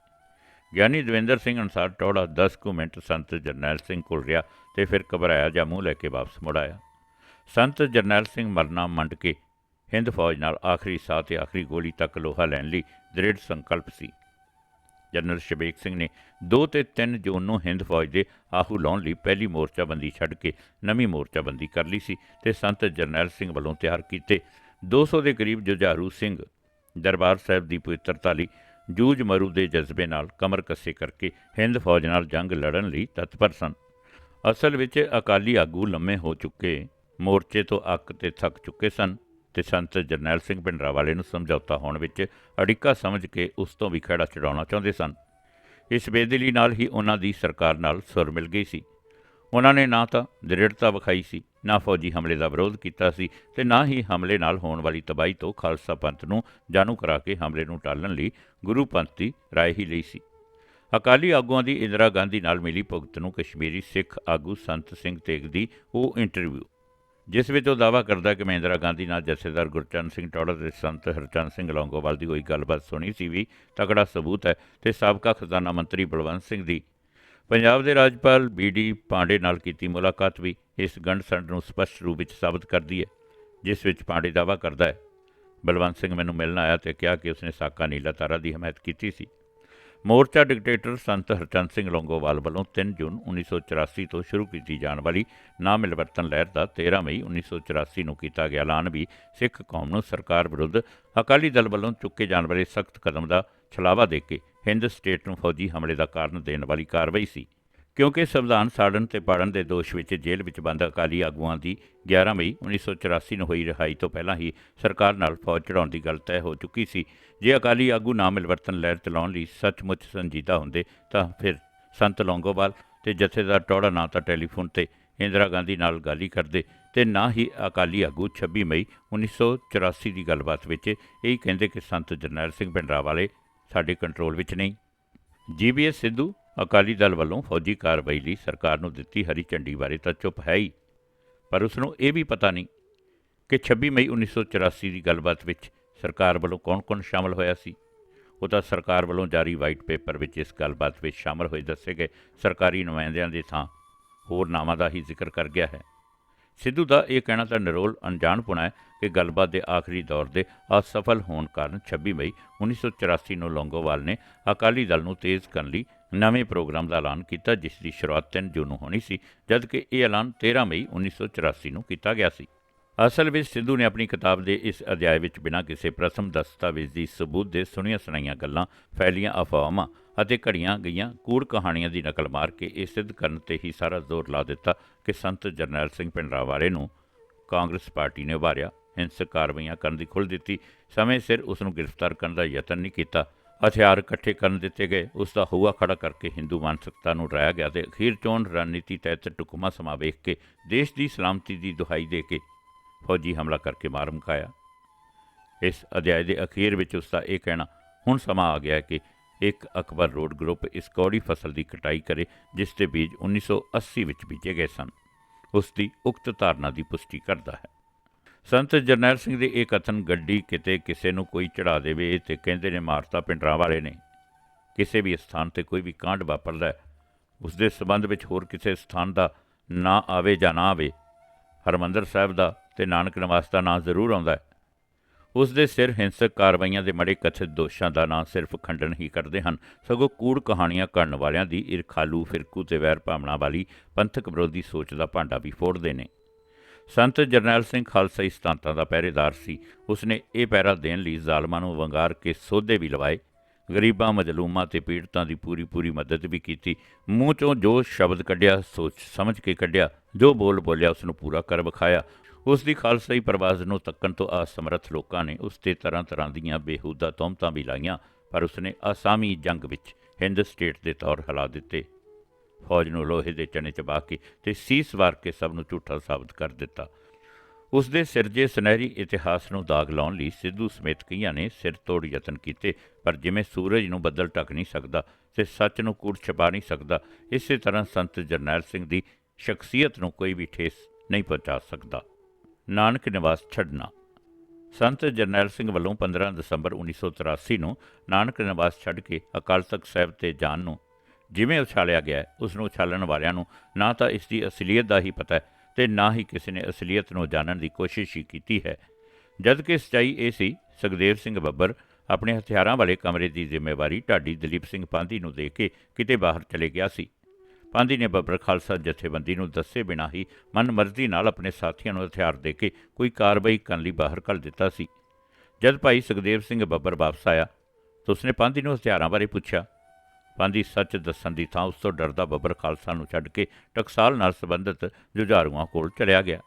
ਗਿਆਨੀ ਦਵਿੰਦਰ ਸਿੰਘ ਅਨੁਸਾਰ ਟੌੜਾ 10 ਕੁ ਮਿੰਟ ਸੰਤ ਜਰਨੈਲ ਸਿੰਘ ਕੋਲ ਰਿਹਾ ਤੇ ਫਿਰ ਘਬਰਾਇਆ ਜਾਂ ਮੂੰਹ ਲੈ ਕੇ ਵਾਪਸ ਮੁੜ ਆਇਆ। ਸੰਤ ਜਰਨੈਲ ਸਿੰਘ ਮਰਨਾ ਮੰਡ ਕੇ ਹਿੰਦ ਫੌਜ ਨਾਲ ਆਖਰੀ ਸਾਹ ਤੇ ਆਖਰੀ ਗੋਲੀ ਤੱਕ ਲੋਹਾ ਲੈਣ ਲਈ ਦ੍ਰਿੜ ਸੰਕਲਪ ਸੀ। ਜਨਰਲ ਸ਼ਬੇਕ ਸਿੰਘ ਨੇ 2 ਤੇ 3 ਜੂਨ ਨੂੰ ਹਿੰਦ ਫੌਜ ਦੇ ਆਹੂ ਲਾਉਣ ਲਈ ਪਹਿਲੀ ਮੋਰਚਾਬੰਦੀ ਛੱਡ ਕੇ ਨਵੀਂ ਮੋਰਚਾਬੰਦੀ ਕਰ ਲਈ ਸੀ ਤੇ ਸੰਤ ਜਰਨੈਲ ਸਿੰਘ ਵੱਲੋਂ ਤਿਆਰ ਕੀਤੇ। 200 ਦੇ ਕਰੀਬ ਜੁਝਾਰੂ ਸਿੰਘ ਦਰਬਾਰ ਸਾਹਿਬ ਦੀ ਪਵਿੱਤਰਤਾ ਲਈ ਜੂਝ ਮਰੂ ਦੇ ਜਜ਼ਬੇ ਨਾਲ ਕਮਰ ਕੱਸੇ ਕਰਕੇ ਹਿੰਦ ਫੌਜ ਨਾਲ ਜੰਗ ਲੜਨ ਲਈ ਤਤਪਰ ਸਨ। ਅਸਲ ਵਿੱਚ ਅਕਾਲੀ ਆਗੂ ਲੰਮੇ ਹੋ ਚੁੱਕੇ, ਮੋਰਚੇ ਤੋਂ ਅੱਕ ਤੇ ਥੱਕ ਚੁੱਕੇ ਸਨ ਤੇ ਸੰਤ ਜਰਨੈਲ ਸਿੰਘ ਭਿੰਡਰਾਵਾਲੇ ਨੂੰ ਸਮਝੌਤਾ ਹੋਣ ਵਿੱਚ ਅੜਿੱਕਾ ਸਮਝ ਕੇ ਉਸ ਤੋਂ ਵੀ ਖੜਾ ਚੜਾਉਣਾ ਚਾਹੁੰਦੇ ਸਨ। ਇਸ ਬੇਦਿਲੀ ਨਾਲ ਹੀ ਉਹਨਾਂ ਦੀ ਸਰਕਾਰ ਨਾਲ ਸੁਰ ਮਿਲ ਗਈ ਸੀ। ਉਹਨਾਂ ਨੇ ਨਾ ਤਾਂ ਦ੍ਰਿੜਤਾ ਵਿਖਾਈ ਸੀ, ਨਾ ਫੌਜੀ ਹਮਲੇ ਦਾ ਵਿਰੋਧ ਕੀਤਾ ਸੀ ਤੇ ਨਾ ਹੀ ਹਮਲੇ ਨਾਲ ਹੋਣ ਵਾਲੀ ਤਬਾਹੀ ਤੋਂ ਖਾਲਸਾ ਪੰਥ ਨੂੰ ਜਾਣੂ ਕਰਾ ਕੇ ਹਮਲੇ ਨੂੰ ਟਾਲਣ ਲਈ ਗੁਰੂ ਪੰਥ ਦੀ ਰਾਏ ਹੀ ਲਈ ਸੀ। ਅਕਾਲੀ ਆਗੂਆਂ ਦੀ ਇੰਦਰਾ ਗਾਂਧੀ ਨਾਲ ਮਿਲੀ ਭੁਗਤ ਨੂੰ ਕਸ਼ਮੀਰੀ ਸਿੱਖ ਆਗੂ ਸੰਤ ਸਿੰਘ ਤੇਗ ਦੀ ਉਹ ਇੰਟਰਵਿਊ, ਜਿਸ ਵਿੱਚ ਉਹ ਦਾਅਵਾ ਕਰਦਾ ਕਿ ਮੈਂ ਇੰਦਰਾ ਗਾਂਧੀ ਨਾਲ ਜਥੇਦਾਰ ਗੁਰਚਰਨ ਸਿੰਘ ਟੌੜਾ ਤੇ ਸੰਤ ਹਰਚੰਦ ਸਿੰਘ ਲੌਂਗੋਵਾਲ ਦੀ ਹੋਈ ਗੱਲਬਾਤ ਸੁਣੀ ਸੀ ਵੀ ਤਕੜਾ ਸਬੂਤ ਹੈ ਤੇ ਸਾਬਕਾ ਖਜ਼ਾਨਾ ਮੰਤਰੀ ਬਲਵੰਤ ਸਿੰਘ ਦੀ ਪੰਜਾਬ ਦੇ ਰਾਜਪਾਲ ਬੀਡੀ ਪਾਂਡੇ ਨਾਲ ਕੀਤੀ ਮੁਲਾਕਾਤ ਵੀ ਇਸ ਗੰਢ ਸੰਡ ਨੂੰ ਸਪਸ਼ਟ ਰੂਪ ਵਿੱਚ ਸਾਬਤ ਕਰਦੀ ਹੈ, ਜਿਸ ਵਿੱਚ ਪਾਂਡੇ ਦਾਅਵਾ ਕਰਦਾ ਹੈ। ਬਲਵੰਤ ਸਿੰਘ ਮੈਨੂੰ ਮਿਲਣ ਆਇਆ ਤੇ ਕਿਹਾ ਕਿ ਉਸਨੇ ਸਾਕਾ ਨੀਲਾ ਤਾਰਾ ਦੀ ਹਮਾਇਤ ਕੀਤੀ ਸੀ। ਮੋਰਚਾ ਡਿਕਟੇਟਰ ਸੰਤ ਹਰਚੰਦ ਸਿੰਘ ਲੌਂਗੋਵਾਲ ਵੱਲੋਂ 3 ਜੂਨ 1984 ਤੋਂ ਸ਼ੁਰੂ ਕੀਤੀ ਜਾਣ ਵਾਲੀ ਨਾ ਮਿਲਵਰਤਨ ਲਹਿਰ ਦਾ 13 ਮਈ 1984 ਨੂੰ ਕੀਤਾ ਗਿਆ ਐਲਾਨ ਵੀ ਸਿੱਖ ਕੌਮ ਨੂੰ ਸਰਕਾਰ ਵਿਰੁੱਧ ਅਕਾਲੀ ਦਲ ਵੱਲੋਂ ਚੁੱਕੇ ਜਾਣ ਵਾਲੇ ਸਖਤ ਕਦਮ ਦਾ ਛਲਾਵਾ ਦੇ ਕੇ ਹਿੰਦ ਸਟੇਟ ਨੂੰ ਫੌਜੀ ਹਮਲੇ ਦਾ ਕਾਰਨ ਦੇਣ ਵਾਲੀ ਕਾਰਵਾਈ ਸੀ। ਕਿਉਂਕਿ ਸੰਵਿਧਾਨ ਸਾੜਨ ਤੇ ਪਾੜਨ ਦੇ ਦੋਸ਼ ਵਿੱਚ ਜੇਲ੍ਹ ਵਿੱਚ ਬੰਦ ਅਕਾਲੀ ਆਗੂਆਂ ਦੀ 11 ਮਈ 1984 ਨੂੰ ਹੋਈ ਰਿਹਾਈ ਤੋਂ ਪਹਿਲਾਂ ਹੀ ਸਰਕਾਰ ਨਾਲ ਫੌਜ ਚੜਾਉਣ ਦੀ ਗੱਲ ਤੈਅ ਹੋ ਚੁੱਕੀ ਸੀ। ਜੇ ਅਕਾਲੀ ਆਗੂ ਨਾ ਮਿਲਵਰਤਨ ਲਹਿਰ ਚਲਾਉਣ ਲਈ ਸੱਚਮੁੱਚ ਸੰਜੀਦਾ ਹੁੰਦੇ ਤਾਂ ਫਿਰ ਸੰਤ ਲੌਂਗੋਵਾਲ ਤੇ ਜਥੇਦਾਰ ਟੌੜਾ ਨਾ ਤਾਂ ਟੈਲੀਫੋਨ ਤੇ ਇੰਦਰਾ ਗਾਂਧੀ ਨਾਲ ਗੱਲ ਹੀ ਕਰਦੇ ਤੇ ਨਾ ਹੀ ਅਕਾਲੀ ਆਗੂ 26 ਮਈ 1984 ਦੀ ਗੱਲਬਾਤ ਵਿੱਚ ਇਹ ਕਹਿੰਦੇ ਕਿ ਸੰਤ ਜਰਨੈਲ ਸਿੰਘ ਭਿੰਡਰਾਂਵਾਲੇ ਸਾਡੇ ਕੰਟਰੋਲ ਵਿੱਚ ਨਹੀਂ। ਜੀਬੀਐਸ ਸਿੱਧੂ ਅਕਾਲੀ ਦਲ ਵੱਲੋਂ ਫੌਜੀ ਕਾਰਵਾਈ ਲਈ ਸਰਕਾਰ ਨੂੰ ਦਿੱਤੀ ਹਰੀ ਝੰਡੀ ਬਾਰੇ ਤਾਂ ਚੁੱਪ ਹੈ ਹੀ, ਪਰ ਉਸ ਨੂੰ ਇਹ ਵੀ ਪਤਾ ਨਹੀਂ ਕਿ 26 ਮਈ 1984 ਦੀ ਗੱਲਬਾਤ ਵਿੱਚ ਸਰਕਾਰ ਵੱਲੋਂ ਕੌਣ-ਕੌਣ ਸ਼ਾਮਲ ਹੋਇਆ ਸੀ। ਉਹ ਤਾਂ ਸਰਕਾਰ ਵੱਲੋਂ ਜਾਰੀ ਵਾਈਟ ਪੇਪਰ ਵਿੱਚ ਇਸ ਗੱਲਬਾਤ ਵਿੱਚ ਸ਼ਾਮਲ ਹੋਏ ਦੱਸੇ ਗਏ ਸਰਕਾਰੀ ਨੁਮਾਇੰਦਿਆਂ ਦੇ ਥਾਂ ਹੋਰ ਨਾਵਾਂ ਦਾ ਹੀ ਜ਼ਿਕਰ ਕਰ ਗਿਆ ਹੈ। ਸਿੱਧੂ ਦਾ ਇਹ ਕਹਿਣਾ ਤਾਂ ਨਿਰੋਲ ਅਣਜਾਣਪੁਣਾ ਹੈ ਕਿ ਗੱਲਬਾਤ ਦੇ ਆਖਰੀ ਦੌਰ ਦੇ ਅਸਫਲ ਹੋਣ ਕਾਰਨ 26 ਮਈ 1984 ਨੂੰ ਲੌਂਗੋਵਾਲ ਨੇ ਅਕਾਲੀ ਦਲ ਨੂੰ ਤੇਜ਼ ਕਰਨ ਲਈ ਨਵੇਂ ਪ੍ਰੋਗਰਾਮ ਦਾ ਐਲਾਨ ਕੀਤਾ, ਜਿਸ ਦੀ ਸ਼ੁਰੂਆਤ 3 ਜੂਨ ਨੂੰ ਹੋਣੀ ਸੀ, ਜਦਕਿ ਇਹ ਐਲਾਨ 13 ਮਈ 1984 ਨੂੰ ਕੀਤਾ ਗਿਆ ਸੀ। ਅਸਲ ਵਿੱਚ ਸਿੱਧੂ ਨੇ ਆਪਣੀ ਕਿਤਾਬ ਦੇ ਇਸ ਅਧਿਆਇ ਵਿੱਚ ਬਿਨਾਂ ਕਿਸੇ ਪ੍ਰਥਮ ਦਸਤਾਵੇਜ਼ ਦੀ ਸਬੂਤ ਦੇ ਸੁਣੀਆਂ ਸੁਣਾਈਆਂ ਗੱਲਾਂ, ਫੈਲੀਆਂ ਅਫਵਾਹਾਂ ਅਤੇ ਘੜੀਆਂ ਗਈਆਂ ਕੂੜ ਕਹਾਣੀਆਂ ਦੀ ਨਕਲ ਮਾਰ ਕੇ ਇਹ ਸਿੱਧ ਕਰਨ ਤੇ ਹੀ ਸਾਰਾ ਜ਼ੋਰ ਲਾ ਦਿੱਤਾ ਕਿ ਸੰਤ ਜਰਨੈਲ ਸਿੰਘ ਭਿੰਡਰਾਂਵਾਲੇ ਨੂੰ ਕਾਂਗਰਸ ਪਾਰਟੀ ਨੇ ਉਭਾਰਿਆ ਹਿੰਸਕ ਕਾਰਵਾਈਆਂ ਕਰਨ ਦੀ ਖੁੱਲ੍ਹ ਦਿੱਤੀ। ਸਮੇਂ ਸਿਰ ਉਸ ਨੂੰ ਗ੍ਰਿਫਤਾਰ ਕਰਨ ਦਾ ਯਤਨ ਨਹੀਂ ਕੀਤਾ। ਹਥਿਆਰ ਇਕੱਠੇ ਕਰਨ ਦਿੱਤੇ ਗਏ। ਉਸ ਦਾ ਹੂਆ ਖੜਾ ਕਰਕੇ ਹਿੰਦੂ ਮਾਨਸਿਕਤਾ ਨੂੰ ਡਰਾਇਆ ਗਿਆ ਤੇ ਅਖੀਰ ਚੋਣ ਰਣਨੀਤੀ ਤਹਿਤ ਟੁਕਮਾ ਸਮਾਂ ਵੇਖ ਕੇ ਦੇਸ਼ ਦੀ ਸਲਾਮਤੀ ਦੀ ਦੁਹਾਈ ਦੇ ਕੇ ਫੌਜੀ ਹਮਲਾ ਕਰਕੇ ਮਾਰ ਮੁਕਾਇਆ। ਇਸ ਅਧਿਆਇ ਦੇ ਅਖੀਰ ਵਿੱਚ ਉਸ ਦਾ ਇਹ ਕਹਿਣਾ, ਹੁਣ ਸਮਾਂ ਆ ਗਿਆ ਕਿ ਇੱਕ ਅਕਬਰ ਰੋਡ ਗਰੁੱਪ ਇਸ ਕੌੜੀ ਫਸਲ ਦੀ ਕਟਾਈ ਕਰੇ, ਜਿਸ ਦੇ ਬੀਜ 1980 ਵਿੱਚ ਬੀਜੇ ਗਏ ਸਨ। ਉਸ ਦੀ ਉਕਤ ਧਾਰਨਾ ਦੀ ਪੁਸ਼ਟੀ ਕਰਦਾ ਹੈ। ਸੰਤ ਜਰਨੈਲ ਸਿੰਘ ਦੇ ਇਹ ਕਥਨ ਗੱਡੀ ਕਿਤੇ ਕਿਸੇ ਨੂੰ ਕੋਈ ਚੜਾ ਦੇਵੇ ਤੇ ਕਹਿੰਦੇ ਨੇ ਮਾਰਤਾ ਪਿੰਡਰਾਂ ਵਾਲੇ ਨੇ। ਕਿਸੇ ਵੀ ਸਥਾਨ ਤੇ ਕੋਈ ਵੀ ਕਾਂਡ ਵਾਪਰਦਾ ਹੈ, ਉਸ ਦੇ ਸਬੰਧ ਵਿੱਚ ਹੋਰ ਕਿਸੇ ਸਥਾਨ ਦਾ ਨਾਂ ਆਵੇ ਜਾਂ ਨਾ ਆਵੇ, ਹਰਮੰਦਰ ਸਾਹਿਬ ਦਾ ਤੇ ਨਾਨਕ ਨਿਵਾਸ ਦਾ ਨਾਂ ਜ਼ਰੂਰ ਆਉਂਦਾ ਹੈ। ਉਸ ਦੇ ਸਿਰ ਹਿੰਸਕ ਕਾਰਵਾਈਆਂ ਦੇ ਮੜੇ ਕਥਿਤ ਦੋਸ਼ਾਂ ਦਾ ਨਾਂ ਸਿਰਫ ਖੰਡਨ ਹੀ ਕਰਦੇ ਹਨ। ਸਗੋਂ ਕੂੜ ਕਹਾਣੀਆਂ ਕਰਨ ਵਾਲਿਆਂ ਦੀ ਇਰਖਾਲੂ ਫਿਰਕੂ ਤੇ ਵੈਰ ਭਾਵਨਾ ਵਾਲੀ ਪੰਥਕ ਵਿਰੋਧੀ ਸੋਚ ਦਾ ਭਾਂਡਾ ਵੀ ਫੋੜਦੇ ਨੇ। ਸੰਤ ਜਰਨੈਲ ਸਿੰਘ ਖਾਲਸਾਈ ਸਤਾਂਤਾਂ ਦਾ ਪਹਿਰੇਦਾਰ ਸੀ। ਉਸਨੇ ਇਹ ਪਹਿਰਾ ਦੇਣ ਲਈ ਜ਼ਾਲਮਾਂ ਨੂੰ ਵੰਗਾਰ ਕੇ ਸੋਧੇ ਵੀ ਲਵਾਏ। ਗਰੀਬਾਂ, ਮਜਲੂਮਾਂ ਤੇ ਪੀੜਤਾਂ ਦੀ ਪੂਰੀ ਪੂਰੀ ਮਦਦ ਵੀ ਕੀਤੀ। ਮੂੰਹ ਚੋਂ ਜੋ ਸ਼ਬਦ ਕੱਢਿਆ, ਸੋਚ ਸਮਝ ਕੇ ਕੱਢਿਆ, ਜੋ ਬੋਲ ਬੋਲਿਆ ਉਸ ਨੂੰ ਪੂਰਾ ਕਰ ਵਿਖਾਇਆ। ਉਸ ਦੀ ਖਾਲਸਾਈ ਪ੍ਰਵਾਜ਼ ਨੂੰ ਤੱਕਣ ਤੋਂ ਅਸਮਰਥ ਲੋਕਾਂ ਨੇ ਉਸ ਤੇ ਤਰ੍ਹਾਂ ਤਰ੍ਹਾਂ ਦੀਆਂ ਬੇਹੂਦਾ ਤੋਮਤਾਂ ਵੀ ਲਾਈਆਂ, ਪਰ ਉਸਨੇ ਆਸਾਮੀ ਜੰਗ ਵਿੱਚ ਹਿੰਦ ਸਟੇਟ ਦੇ ਤੌਰ ਹਿਲਾ ਦਿੱਤੇ। ਫੌਜ ਨੂੰ ਲੋਹੇ ਦੇ ਚਣੇ ਚਬਾ ਕੇ ਤੇ ਸੀਸ ਵਾਰ ਕੇ ਸਭ ਨੂੰ ਝੂਠਾ ਸਾਬਤ ਕਰ ਦਿੱਤਾ। ਉਸ ਦੇ ਸਿਰਜੇ ਸੁਨਹਿਰੀ ਇਤਿਹਾਸ ਨੂੰ ਦਾਗ ਲਾਉਣ ਲਈ ਸਿੱਧੂ ਸਮੇਤ ਕਈਆਂ ਨੇ ਸਿਰ ਤੋੜ ਯਤਨ ਕੀਤੇ, ਪਰ ਜਿਵੇਂ ਸੂਰਜ ਨੂੰ ਬੱਦਲ ਢੱਕ ਨਹੀਂ ਸਕਦਾ ਤੇ ਸੱਚ ਨੂੰ ਕੂੜ ਛਪਾ ਨਹੀਂ ਸਕਦਾ, ਇਸੇ ਤਰ੍ਹਾਂ ਸੰਤ ਜਰਨੈਲ ਸਿੰਘ ਦੀ ਸ਼ਖਸੀਅਤ ਨੂੰ ਕੋਈ ਵੀ ਠੇਸ ਨਹੀਂ ਪਹੁੰਚਾ ਸਕਦਾ। ਨਾਨਕ ਨਿਵਾਸ ਛੱਡਣਾ। ਸੰਤ ਜਰਨੈਲ ਸਿੰਘ ਵੱਲੋਂ 15 ਦਸੰਬਰ 1983 ਨੂੰ ਨਾਨਕ ਨਿਵਾਸ ਛੱਡ ਕੇ ਅਕਾਲ ਤਖਤ ਸਾਹਿਬ ਤੇ ਜਾਣ ਨੂੰ ਜਿਵੇਂ ਉਛਾਲਿਆ ਗਿਆ ਹੈ, ਉਸ ਨੂੰ ਉਛਾਲਣ ਵਾਲਿਆਂ ਨੂੰ ਨਾ ਤਾਂ ਇਸ ਦੀ ਅਸਲੀਅਤ ਦਾ ਹੀ ਪਤਾ ਹੈ ਤੇ ਨਾ ਹੀ ਕਿਸੇ ਨੇ ਅਸਲੀਅਤ ਨੂੰ ਜਾਣਨ ਦੀ ਕੋਸ਼ਿਸ਼ ਹੀ ਕੀਤੀ ਹੈ। ਜਦ ਕਿ ਸਚਾਈ ਇਹ ਸੀ ਸੁਖਦੇਵ ਸਿੰਘ ਬੱਬਰ ਆਪਣੇ ਹਥਿਆਰਾਂ ਵਾਲੇ ਕਮਰੇ ਦੀ ਜ਼ਿੰਮੇਵਾਰੀ ਢਾਡੀ ਦਲੀਪ ਸਿੰਘ ਪਾਂਧੀ ਨੂੰ ਦੇ ਕੇ ਕਿਤੇ ਬਾਹਰ ਚਲੇ ਗਿਆ ਸੀ। ਪਾਂਧੀ ਨੇ ਬੱਬਰ ਖਾਲਸਾ ਜਥੇਬੰਦੀ ਨੂੰ ਦੱਸੇ ਬਿਨਾਂ ਹੀ ਮਨਮਰਜ਼ੀ ਨਾਲ ਆਪਣੇ ਸਾਥੀਆਂ ਨੂੰ ਹਥਿਆਰ ਦੇ ਕੇ ਕੋਈ ਕਾਰਵਾਈ ਕਰਨ ਲਈ ਬਾਹਰ ਕੱਢ ਦਿੱਤਾ ਸੀ। ਜਦ ਭਾਈ ਸੁਖਦੇਵ ਸਿੰਘ ਬੱਬਰ ਵਾਪਸ ਆਇਆ, ਤਾਂ ਉਸਨੇ ਪਾਂਧੀ ਨੂੰ ਹਥਿਆਰਾਂ ਬਾਰੇ ਪੁੱਛਿਆ। ਪਾਂਧੀ ਸੱਚ ਦੱਸਣ ਦੀ ਥਾਂ ਉਸ ਤੋਂ ਡਰਦਾ ਬੱਬਰ ਖਾਲਸਾ ਨੂੰ ਛੱਡ ਕੇ ਟਕਸਾਲ ਨਾਲ ਸੰਬੰਧਿਤ ਜੁਝਾਰੂਆਂ ਕੋਲ ਚਲਿਆ ਗਿਆ।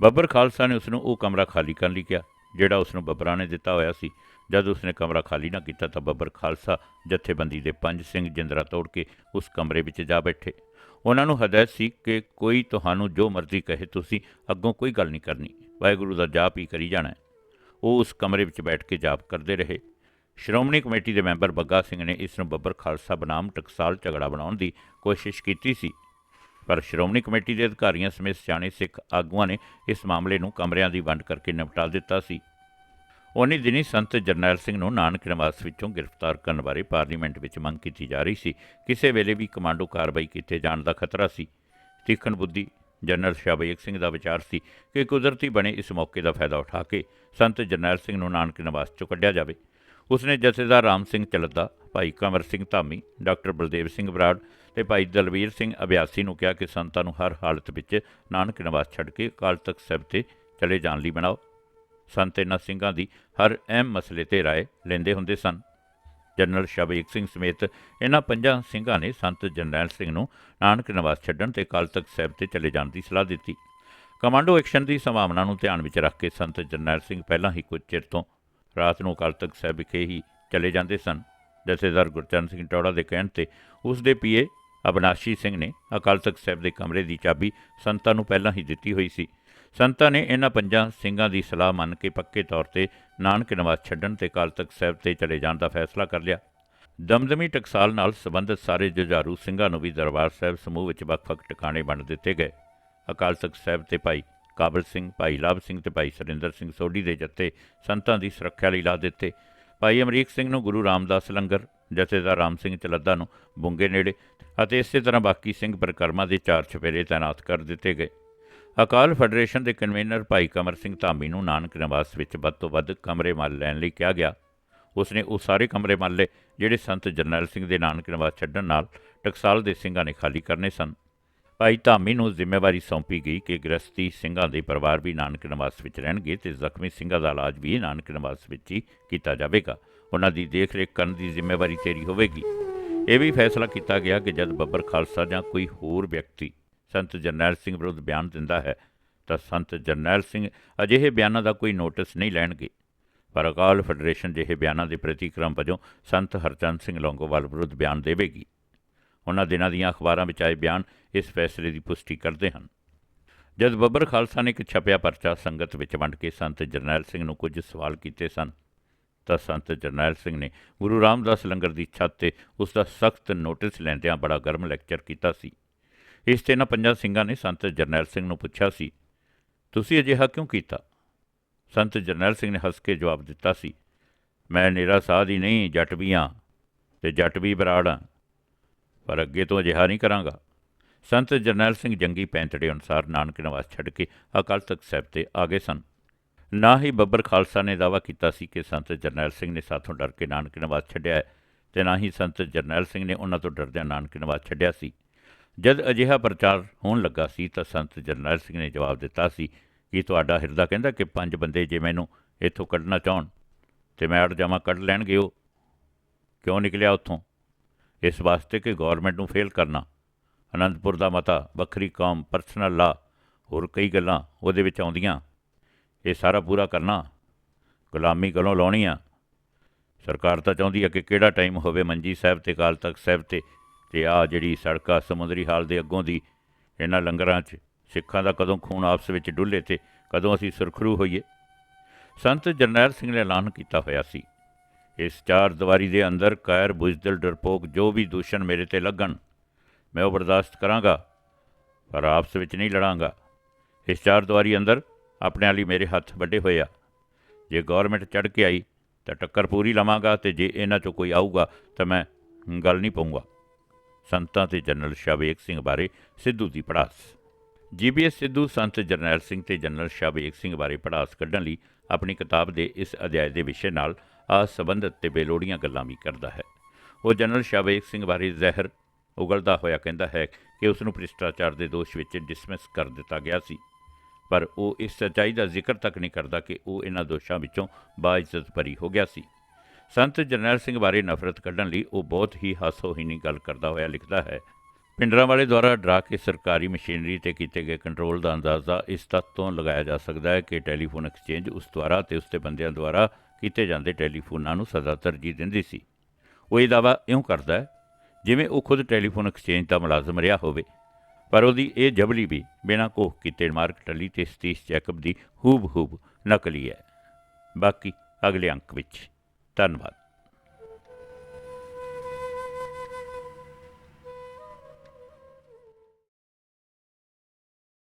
ਬੱਬਰ ਖਾਲਸਾ ਨੇ ਉਸ ਨੂੰ ਉਹ ਕਮਰਾ ਖਾਲੀ ਕਰਨ ਲਈ ਕਿਹਾ, ਜਿਹੜਾ ਉਸ ਨੂੰ ਬੱਬਰਾਂ ਨੇ ਦਿੱਤਾ ਹੋਇਆ ਸੀ। ਜਦ ਉਸਨੇ ਕਮਰਾ ਖਾਲੀ ਨਾ ਕੀਤਾ ਤਾਂ ਬੱਬਰ ਖਾਲਸਾ ਜਥੇਬੰਦੀ ਦੇ ਪੰਜ ਸਿੰਘ ਜਿੰਦਰਾ ਤੋੜ ਕੇ ਉਸ ਕਮਰੇ ਵਿੱਚ ਜਾ ਬੈਠੇ। ਉਹਨਾਂ ਨੂੰ ਹਦਾਇਤ ਸੀ ਕਿ ਕੋਈ ਤੁਹਾਨੂੰ ਜੋ ਮਰਜ਼ੀ ਕਹੇ, ਤੁਸੀਂ ਅੱਗੋਂ ਕੋਈ ਗੱਲ ਨਹੀਂ ਕਰਨੀ। ਵਾਹਿਗੁਰੂ ਦਾ ਜਾਪ ਹੀ ਕਰੀ ਜਾਣਾ ਉਹ ਉਸ ਕਮਰੇ ਵਿੱਚ ਬੈਠ ਕੇ ਜਾਪ ਕਰਦੇ ਰਹੇ। ਸ਼੍ਰੋਮਣੀ ਕਮੇਟੀ ਦੇ ਮੈਂਬਰ ਬੱਗਾ ਸਿੰਘ ਨੇ ਇਸ ਨੂੰ ਬੱਬਰ ਖਾਲਸਾ ਬਨਾਮ ਟਕਸਾਲ ਝਗੜਾ ਬਣਾਉਣ ਦੀ ਕੋਸ਼ਿਸ਼ ਕੀਤੀ ਸੀ। ਪਰ ਸ਼੍ਰੋਮਣੀ ਕਮੇਟੀ ਦੇ ਅਧਿਕਾਰੀਆਂ ਸਮੇਤ ਸਿਆਣੇ ਸਿੱਖ ਆਗੂਆਂ ਨੇ ਇਸ ਮਾਮਲੇ ਨੂੰ ਕਮਰਿਆਂ ਦੀ ਵੰਡ ਕਰਕੇ ਨਿਪਟਾ ਦਿੱਤਾ ਸੀ। ਉਨੀ ਦਿਨੀ ਸੰਤ ਜਰਨੈਲ ਸਿੰਘ ਨੂੰ ਨਾਨਕ ਨਿਵਾਸ ਵਿੱਚੋਂ ਗ੍ਰਿਫਤਾਰ ਕਰਨ ਬਾਰੇ ਪਾਰਲੀਮੈਂਟ ਵਿੱਚ ਮੰਗ ਕੀਤੀ ਜਾ ਰਹੀ ਸੀ। ਕਿਸੇ ਵੇਲੇ ਵੀ ਕਮਾਂਡੋ ਕਾਰਵਾਈ ਕੀਤੇ ਜਾਣ ਦਾ ਖਤਰਾ ਸੀ। ਤੀਖਣ ਬੁੱਧੀ ਜਨਰਲ ਸ਼ਾਬੇਗ ਸਿੰਘ ਦਾ ਵਿਚਾਰ ਸੀ ਕਿ ਕੁਦਰਤੀ ਬਣੇ ਇਸ ਮੌਕੇ ਦਾ ਫਾਇਦਾ ਉਠਾ ਕੇ ਸੰਤ ਜਰਨੈਲ ਸਿੰਘ ਨੂੰ ਨਾਨਕ ਨਿਵਾਸ ਚੋਂ ਕੱਢਿਆ ਜਾਵੇ। ਉਸਨੇ ਜਥੇਦਾਰ ਰਾਮ ਸਿੰਘ ਚਲਦਾ, ਭਾਈ ਕਮਰ ਸਿੰਘ ਧਾਮੀ, ਡਾਕਟਰ ਬਲਦੇਵ ਸਿੰਘ ਬਰਾੜ ਤੇ ਭਾਈ ਦਲਵੀਰ ਸਿੰਘ ਅਭਿਆਸੀ ਨੂੰ ਕਿਹਾ ਕਿ ਸੰਤਾਂ ਨੂੰ ਹਰ ਹਾਲਤ ਵਿੱਚ ਨਾਨਕ ਨਿਵਾਸ ਛੱਡ ਕੇ ਅਕਾਲ ਤਖਤ ਸਾਹਿਬ ਤੇ ਚਲੇ ਜਾਣ ਲਈ ਬਣਾਓ। ਸੰਤ ਇਹਨਾਂ ਸਿੰਘਾਂ ਦੀ ਹਰ ਅਹਿਮ ਮਸਲੇ ਤੇ ਰਾਏ ਲੈਂਦੇ ਹੁੰਦੇ ਸਨ। ਜਨਰਲ ਸ਼ਾਬੇਗ ਸਿੰਘ ਸਮੇਤ ਇਹਨਾਂ ਪੰਜਾਂ ਸਿੰਘਾਂ ਨੇ ਸੰਤ ਜਰਨੈਲ ਸਿੰਘ ਨੂੰ ਨਾਨਕ ਨਿਵਾਸ ਛੱਡਣ ਤੇ ਅਕਾਲ ਤਖਤ ਸਾਹਿਬ ਤੇ ਚਲੇ ਜਾਣ ਦੀ ਸਲਾਹ ਦਿੱਤੀ। ਕਮਾਂਡੋ ਐਕਸ਼ਨ ਦੀ ਸੰਭਾਵਨਾ ਨੂੰ ਧਿਆਨ ਵਿੱਚ ਰੱਖ ਕੇ ਸੰਤ ਜਰਨੈਲ ਸਿੰਘ ਪਹਿਲਾਂ ਹੀ ਕੁਝ ਚਿਰ ਤੋਂ ਰਾਤ ਨੂੰ ਅਕਾਲ ਤਖਤ ਸਾਹਿਬ ਵਿਖੇ ਹੀ ਚਲੇ ਜਾਂਦੇ ਸਨ। ਜਥੇਦਾਰ ਗੁਰਚਰਨ ਸਿੰਘ ਟੌੜਾ ਦੇ ਕਹਿਣ ਤੇ ਉਸ ਦੇ ਪੀਏ ਅਬਨਾਸ਼ੀ ਸਿੰਘ ਨੇ ਅਕਾਲ ਤਖਤ ਸਾਹਿਬ ਦੇ ਕਮਰੇ ਦੀ ਚਾਬੀ ਸੰਤਾਂ ਨੂੰ ਪਹਿਲਾਂ ਹੀ ਦਿੱਤੀ ਹੋਈ ਸੀ। ਸੰਤਾਂ ਨੇ ਇਹਨਾਂ ਪੰਜਾਂ ਸਿੰਘਾਂ ਦੀ ਸਲਾਹ ਮੰਨ ਕੇ ਪੱਕੇ ਤੌਰ ਤੇ ਨਾਨਕ ਨਿਵਾਸ ਛੱਡਣ ਤੇ ਅਕਾਲ ਤਖਤ ਸਾਹਿਬ ਤੇ ਚਲੇ ਜਾਣ ਦਾ ਫੈਸਲਾ ਕਰ ਲਿਆ। ਦਮਦਮੀ ਟਕਸਾਲ ਨਾਲ ਸੰਬੰਧਿਤ ਸਾਰੇ ਜੁਝਾਰੂ ਸਿੰਘਾਂ ਨੂੰ ਵੀ ਦਰਬਾਰ ਸਾਹਿਬ ਸਮੂਹ ਵਿੱਚ ਵੱਖ-ਵੱਖ ਟਿਕਾਣੇ ਵੰਡ ਦਿੱਤੇ ਗਏ। ਅਕਾਲ ਤਖਤ ਸਾਹਿਬ ਤੇ ਭਾਈ ਕਾਬਲ ਸਿੰਘ, ਭਾਈ ਲਾਭ ਸਿੰਘ ਤੇ ਭਾਈ ਸੁਰਿੰਦਰ ਸਿੰਘ ਸੋਢੀ ਦੇ ਜੱਥੇ ਸੰਤਾਂ ਦੀ ਸੁਰੱਖਿਆ ਲਈ ਲਾ ਦਿੱਤੇ। ਭਾਈ ਅਮਰੀਕ ਸਿੰਘ ਨੂੰ ਗੁਰੂ ਰਾਮਦਾਸ ਲੰਗਰ, ਜਥੇਦਾਰ ਰਾਮ ਸਿੰਘ ਚਲੱਦਾ ਨੂੰ ਬੁੰਗੇ ਨੇੜੇ ਅਤੇ ਇਸੇ ਤਰ੍ਹਾਂ ਬਾਕੀ ਸਿੰਘ ਪਰਿਕਰਮਾ ਦੇ ਚਾਰ ਛਪੇਰੇ ਤਾਇਨਾਤ ਕਰ ਦਿੱਤੇ ਗਏ। ਅਕਾਲ ਫੈਡਰੇਸ਼ਨ ਦੇ ਕਨਵੀਨਰ ਭਾਈ ਕਮਰ ਸਿੰਘ ਧਾਮੀ ਨੂੰ ਨਾਨਕ ਨਿਵਾਸ ਵਿੱਚ ਵੱਧ ਤੋਂ ਵੱਧ ਕਮਰੇ ਮੱਲ ਲੈਣ ਲਈ ਕਿਹਾ ਗਿਆ। ਉਸ ਨੇ ਉਹ ਸਾਰੇ ਕਮਰੇ ਮੱਲ ਲਏ, ਜਿਹੜੇ ਸੰਤ ਜਰਨੈਲ ਸਿੰਘ ਦੇ ਨਾਨਕ ਨਿਵਾਸ ਛੱਡਣ ਨਾਲ ਟਕਸਾਲ ਦੇ ਸਿੰਘਾਂ ਨੇ ਖਾਲੀ ਕਰਨੇ ਸਨ। ਭਾਈ ਧਾਮੀ ਨੂੰ ਜ਼ਿੰਮੇਵਾਰੀ ਸੌਂਪੀ ਗਈ ਕਿ ਗ੍ਰਸਤੀ ਸਿੰਘਾਂ ਦੇ ਪਰਿਵਾਰ ਵੀ ਨਾਨਕ ਨਿਵਾਸ ਵਿੱਚ ਰਹਿਣਗੇ ਤੇ ਜ਼ਖਮੀ ਸਿੰਘਾਂ ਦਾ ਇਲਾਜ ਵੀ ਨਾਨਕ ਨਿਵਾਸ ਵਿੱਚ ਹੀ ਕੀਤਾ ਜਾਵੇਗਾ। ਉਹਨਾਂ ਦੀ ਦੇਖਰੇਖ ਕਰਨ ਦੀ ਜ਼ਿੰਮੇਵਾਰੀ ਤੇਰੀ ਹੋਵੇਗੀ। ਇਹ ਵੀ ਫੈਸਲਾ ਕੀਤਾ ਗਿਆ ਕਿ ਜਦ ਬੱਬਰ ਖਾਲਸਾ ਜਾਂ ਕੋਈ ਹੋਰ ਵਿਅਕਤੀ ਸੰਤ ਜਰਨੈਲ ਸਿੰਘ ਵਿਰੁੱਧ ਬਿਆਨ ਦਿੰਦਾ ਹੈ, ਤਾਂ ਸੰਤ ਜਰਨੈਲ ਸਿੰਘ ਅਜਿਹੇ ਬਿਆਨਾਂ ਦਾ ਕੋਈ ਨੋਟਿਸ ਨਹੀਂ ਲੈਣਗੇ। ਪਰ ਅਕਾਲ ਫੈਡਰੇਸ਼ਨ ਜਿਹੇ ਬਿਆਨਾਂ ਦੇ ਪ੍ਰਤੀਕਰਮ ਵਜੋਂ ਸੰਤ ਹਰਚੰਦ ਸਿੰਘ ਲੌਂਗੋਵਾਲ ਵਿਰੁੱਧ ਬਿਆਨ ਦੇਵੇਗੀ। ਉਹਨਾਂ ਦਿਨਾਂ ਦੀਆਂ ਅਖਬਾਰਾਂ ਵਿੱਚ ਆਏ ਬਿਆਨ ਇਸ ਫੈਸਲੇ ਦੀ ਪੁਸ਼ਟੀ ਕਰਦੇ ਹਨ। ਜਦ ਬੱਬਰ ਖਾਲਸਾ ਨੇ ਇੱਕ ਛਪਿਆ ਪਰਚਾ ਸੰਗਤ ਵਿੱਚ ਵੰਡ ਕੇ ਸੰਤ ਜਰਨੈਲ ਸਿੰਘ ਨੂੰ ਕੁਝ ਸਵਾਲ ਕੀਤੇ ਸਨ, ਤਾਂ ਸੰਤ ਜਰਨੈਲ ਸਿੰਘ ਨੇ ਗੁਰੂ ਰਾਮਦਾਸ ਲੰਗਰ ਦੀ ਛੱਤ ਤੇ ਉਸ ਦਾ ਸਖਤ ਨੋਟਿਸ ਲੈਂਦਿਆਂ ਬੜਾ ਗਰਮ ਲੈਕਚਰ ਕੀਤਾ ਸੀ। ਇਸ ਤੇ ਇਹਨਾਂ ਪੰਜਾਂ ਸਿੰਘਾਂ ਨੇ ਸੰਤ ਜਰਨੈਲ ਸਿੰਘ ਨੂੰ ਪੁੱਛਿਆ ਸੀ, ਤੁਸੀਂ ਅਜਿਹਾ ਕਿਉਂ ਕੀਤਾ? ਸੰਤ ਜਰਨੈਲ ਸਿੰਘ ਨੇ ਹੱਸ ਕੇ ਜਵਾਬ ਦਿੱਤਾ ਸੀ, ਮੈਂ ਨੇਰਾ ਸਾਧ ਹੀ ਨਹੀਂ, ਜੱਟ ਵੀ ਹਾਂ ਤੇ ਜੱਟ ਵੀ ਬਰਾੜ ਹਾਂ, ਪਰ ਅੱਗੇ ਤੋਂ ਅਜਿਹਾ ਨਹੀਂ ਕਰਾਂਗਾ। ਸੰਤ ਜਰਨੈਲ ਸਿੰਘ ਜੰਗੀ ਪੈਂਤੜੇ ਅਨੁਸਾਰ ਨਾਨਕ ਨਿਵਾਸ ਛੱਡ ਕੇ ਅਕਾਲ ਤਖਤ ਸਾਹਿਬ ਤੇ ਆ ਗਏ ਸਨ। ਨਾ ਹੀ ਬੱਬਰ ਖਾਲਸਾ ਨੇ ਦਾਅਵਾ ਕੀਤਾ ਸੀ ਕਿ ਸੰਤ ਜਰਨੈਲ ਸਿੰਘ ਨੇ ਸਾਥੋਂ ਡਰ ਕੇ ਨਾਨਕ ਨਿਵਾਸ ਛੱਡਿਆ ਹੈ ਤੇ ਨਾ ਹੀ ਸੰਤ ਜਰਨੈਲ ਸਿੰਘ ਨੇ ਉਹਨਾਂ ਤੋਂ ਡਰਦਿਆਂ ਨਾਨਕ ਨਿਵਾਸ ਛੱਡਿਆ ਸੀ। ਜਦ ਅਜਿਹਾ ਪ੍ਰਚਾਰ ਹੋਣ ਲੱਗਾ ਸੀ ਤਾਂ ਸੰਤ ਜਰਨੈਲ ਸਿੰਘ ਨੇ ਜਵਾਬ ਦਿੱਤਾ ਸੀ ਕਿ ਤੁਹਾਡਾ ਹਿਰਦਾ ਕਹਿੰਦਾ ਕਿ ਪੰਜ ਬੰਦੇ ਜੇ ਮੈਨੂੰ ਇੱਥੋਂ ਕੱਢਣਾ ਚਾਹਣ ਤੇ ਮੈਂ ਅੜ ਜਾਵਾਂ ਕੱਢ ਲੈਣਗੇ ਉਹ। ਕਿਉਂ ਨਿਕਲਿਆ ਉੱਥੋਂ? ਇਸ ਵਾਸਤੇ ਕਿ ਗਵਰਨਮੈਂਟ ਨੂੰ ਫੇਲ ਕਰਨਾ। ਅਨੰਦਪੁਰ ਦਾ ਮਤਾ ਵੱਖਰੀ ਕੌਮ ਪਰਸਨਲ ਲਾ ਹੋਰ ਕਈ ਗੱਲਾਂ ਉਹਦੇ ਵਿੱਚ ਆਉਂਦੀਆਂ। ਇਹ ਸਾਰਾ ਪੂਰਾ ਕਰਨਾ। ਗੁਲਾਮੀ ਗਲੋਂ ਲਾਉਣੀ ਆ। ਸਰਕਾਰ ਤਾਂ ਚਾਹੁੰਦੀ ਆ ਕਿ ਕਿਹੜਾ ਟਾਈਮ ਹੋਵੇ ਮੰਜੀ ਸਾਹਿਬ ਤੇ ਕਾਲ ਤਖਤ ਸਾਹਿਬ ਤੇ ਤੇ ਆ ਜਿਹੜੀ ਸੜਕ ਆ ਸਮੁੰਦਰੀ ਹਾਲ ਦੇ ਅੱਗੋਂ ਦੀ, ਇਹਨਾਂ ਲੰਗਰਾਂ 'ਚ ਸਿੱਖਾਂ ਦਾ ਕਦੋਂ ਖੂਨ ਆਪਸ ਵਿੱਚ ਡੁੱਲੇ ਤੇ ਕਦੋਂ ਅਸੀਂ ਸੁਰਖਰੂ ਹੋਈਏ? ਸੰਤ ਜਰਨੈਲ ਸਿੰਘ ਨੇ ਐਲਾਨ ਕੀਤਾ ਹੋਇਆ ਸੀ। ਇਸ ਚਾਰ ਦੀਵਾਰੀ ਦੇ ਅੰਦਰ ਕਾਇਰ ਬੁਜ਼ਦਲ, ਡਰਪੋਕ ਜੋ ਵੀ ਦੂਸ਼ਣ ਮੇਰੇ ਤੇ ਲੱਗਣ, ਮੈਂ ਉਹ ਬਰਦਾਸ਼ਤ ਕਰਾਂਗਾ, ਪਰ ਆਪਸ ਵਿੱਚ ਨਹੀਂ ਲੜਾਂਗਾ। ਇਸ ਚਾਰ ਦੀਵਾਰੀ ਅੰਦਰ ਆਪਣੇ ਵਾਲੀ ਮੇਰੇ ਹੱਥ ਵੱਡੇ ਹੋਏ ਆ। ਜੇ ਗਵਰਨਮੈਂਟ ਚੜ ਕੇ ਆਈ ਤਾਂ ਟੱਕਰ ਪੂਰੀ ਲਵਾਂਗਾ ਤੇ ਜੇ ਇਹਨਾਂ ਚੋਂ ਕੋਈ ਆਊਗਾ ਤਾਂ ਮੈਂ ਗੱਲ ਨਹੀਂ ਪਾਉਂਗਾ ਸੰਤਾਂ ਤੇ ਜਨਰਲ ਸ਼ਾਵੇਕ ਸਿੰਘ ਬਾਰੇ ਸਿੱਧੂ ਦੀ ਪੜਾਸ। ਜੀਬੀਐਸ ਸਿੱਧੂ ਸੰਤ ਜਰਨੈਲ ਸਿੰਘ ਤੇ ਜਨਰਲ ਸ਼ਾਵੇਕ ਸਿੰਘ ਬਾਰੇ ਪੜਾਸ ਕੱਢਣ ਲਈ ਆਪਣੀ ਕਿਤਾਬ ਦੇ ਇਸ ਅਧਿਆਇ ਦੇ ਵਿਸ਼ੇ ਨਾਲ ਅਸੰਬੰਧਿਤ ਤੇ ਬੇਲੋੜੀਆਂ ਗੱਲਾਂ ਵੀ ਕਰਦਾ ਹੈ। ਉਹ ਜਨਰਲ ਸ਼ਾਵੇਕ ਸਿੰਘ ਬਾਰੇ ਜ਼ਹਿਰ ਉਗਲਦਾ ਹੋਇਆ ਕਹਿੰਦਾ ਹੈ ਕਿ ਉਸ ਨੂੰ ਭ੍ਰਿਸ਼ਟਾਚਾਰ ਦੇ ਦੋਸ਼ ਵਿੱਚ ਡਿਸਮਿਸ ਕਰ ਦਿੱਤਾ ਗਿਆ ਸੀ। ਪਰ ਉਹ ਇਸ ਸੱਚਾਈ ਦਾ ਜ਼ਿਕਰ ਤੱਕ ਨਹੀਂ ਕਰਦਾ ਕਿ ਉਹ ਇਹਨਾਂ ਦੋਸ਼ਾਂ ਵਿੱਚੋਂ ਬਾਇਜ਼ਤ ਭਰੀ ਹੋ ਗਿਆ ਸੀ। ਸੰਤ ਜਰਨੈਲ ਸਿੰਘ ਬਾਰੇ ਨਫ਼ਰਤ ਕੱਢਣ ਲਈ ਉਹ ਬਹੁਤ ਹੀ ਹਾਸੋਹੀਣੀ ਗੱਲ ਕਰਦਾ ਹੋਇਆ ਲਿਖਦਾ ਹੈ। ਪਿੰਡਰਾਂ ਵਾਲੇ ਦੁਆਰਾ ਡਰਾ ਕੇ ਸਰਕਾਰੀ ਮਸ਼ੀਨਰੀ ਤੇ ਕੀਤੇ ਗਏ ਕੰਟਰੋਲ ਦਾ ਅੰਦਾਜ਼ਾ ਇਸ ਤੱਥ ਤੋਂ ਲਗਾਇਆ ਜਾ ਸਕਦਾ ਹੈ ਕਿ ਟੈਲੀਫੋਨ ਐਕਸਚੇਂਜ ਉਸ ਦੁਆਰਾ ਤੇ ਉਸ ਦੇ ਬੰਦਿਆਂ ਦੁਆਰਾ ਕੀਤੇ ਜਾਂਦੇ ਟੈਲੀਫੋਨਾਂ ਨੂੰ ਸਦਾ ਤਰਜੀਹ ਦਿੰਦੀ ਸੀ। ਉਹ ਇਹ ਦਾਅਵਾ ਇਉਂ ਕਰਦਾ ਹੈ, ਜਿਵੇਂ ਉਹ ਖੁਦ ਟੈਲੀਫੋਨ ਐਕਸਚੇਂਜ ਦਾ ਮੁਲਾਜ਼ਮ ਰਿਹਾ ਹੋਵੇ, ਪਰ ਉਹਦੀ ਇਹ ਜਬਲੀ ਵੀ ਬਿਨਾਂ ਕੋਹ ਕੀਤੇ ਮਾਰਕ ਟੱਲੀ ਤੇ ਸਤੀਸ਼ ਜੈਕਬ ਦੀ ਹੂਬ ਹੂਬ ਨਕਲੀ ਹੈ। ਬਾਕੀ ਅਗਲੇ ਅੰਕ ਵਿੱਚ। ਧੰਨਵਾਦ।